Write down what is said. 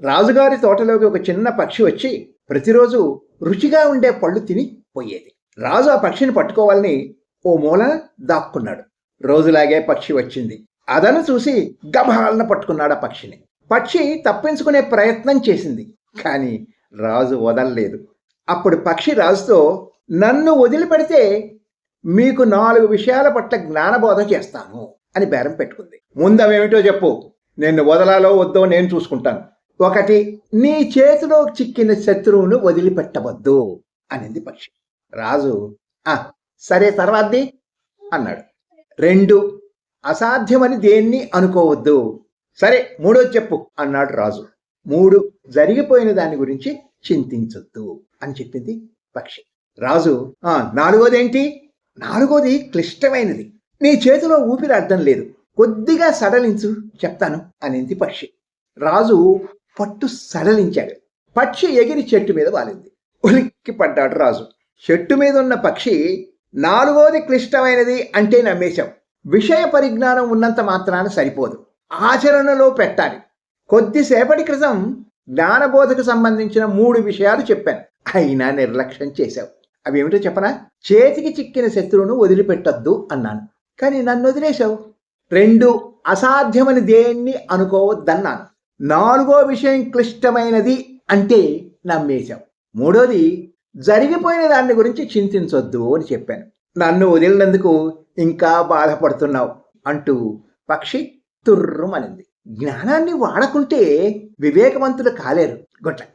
రాజుగారి తోటలోకి ఒక చిన్న పక్షి వచ్చి ప్రతిరోజు రుచిగా ఉండే పళ్ళు తిని పోయేది. రాజు ఆ పక్షిని పట్టుకోవాలని ఓ మూల దాక్కున్నాడు. రోజులాగే పక్షి వచ్చింది. అదను చూసి గభాలన పట్టుకున్నాడు ఆ పక్షిని. పక్షి తప్పించుకునే ప్రయత్నం చేసింది కానీ రాజు వదలలేదు. అప్పుడు పక్షి రాజుతో నన్ను వదిలిపెడితే మీకు నాలుగు విషయాల పట్ల జ్ఞానబోధ చేస్తాను అని బేరం పెట్టుకుంది. ముందవేమిటో చెప్పు. నిన్ను వదలాలో వద్దో నేను చూసుకుంటాను. ఒకటి నీ చేతిలో చిక్కిన శత్రువును వదిలిపెట్టవద్దు అనింది పక్షి. రాజు ఆ సరే తర్వాతది అన్నాడు. రెండు అసాధ్యమని దేన్ని అనుకోవద్దు? సరే మూడో చెప్పు అన్నాడు రాజు. మూడు జరిగిపోయిన దాని గురించి చింతించొద్దు అని చెప్పింది పక్షి. రాజు ఆ నాలుగోదేంటి? నాలుగోది క్లిష్టమైనది. నీ చేతిలో ఊపిరి అర్థం లేదు. కొద్దిగా సడలించు చెప్తాను అనింది పక్షి. రాజు పట్టు సడలించాడు. పక్షి ఎగిరి చెట్టు మీద వాలింది. ఉలిక్కి పడ్డాడు రాజు. చెట్టు మీద ఉన్న పక్షి నాలుగోది క్లిష్టమైనది అంటే నమ్మేశాం. విషయ పరిజ్ఞానం ఉన్నంత మాత్రాన సరిపోదు. ఆచరణలో పెట్టాలి. కొద్దిసేపటి క్రితం జ్ఞానబోధకు సంబంధించిన మూడు విషయాలు చెప్పాను. అయినా నిర్లక్ష్యం చేశావు. అవేమిటో చెప్పనా? చేతికి చిక్కిన శత్రువును వదిలిపెట్టొద్దు అన్నాను. కానీ నన్ను వదిలేశావు. రెండు అసాధ్యమని దేన్ని అనుకోవద్దన్నాను. నాలుగో విషయం క్లిష్టమైనది అంటే నమ్మేశాం. మూడోది జరిగిపోయిన దాన్ని గురించి చింతించొద్దు అని చెప్పాను. నన్ను వదిలినందుకు ఇంకా బాధపడుతున్నావు అంటూ పక్షి తుర్రుమనింది. జ్ఞానాన్ని వాడకుంటే వివేకవంతులు కాలేరు. Good luck.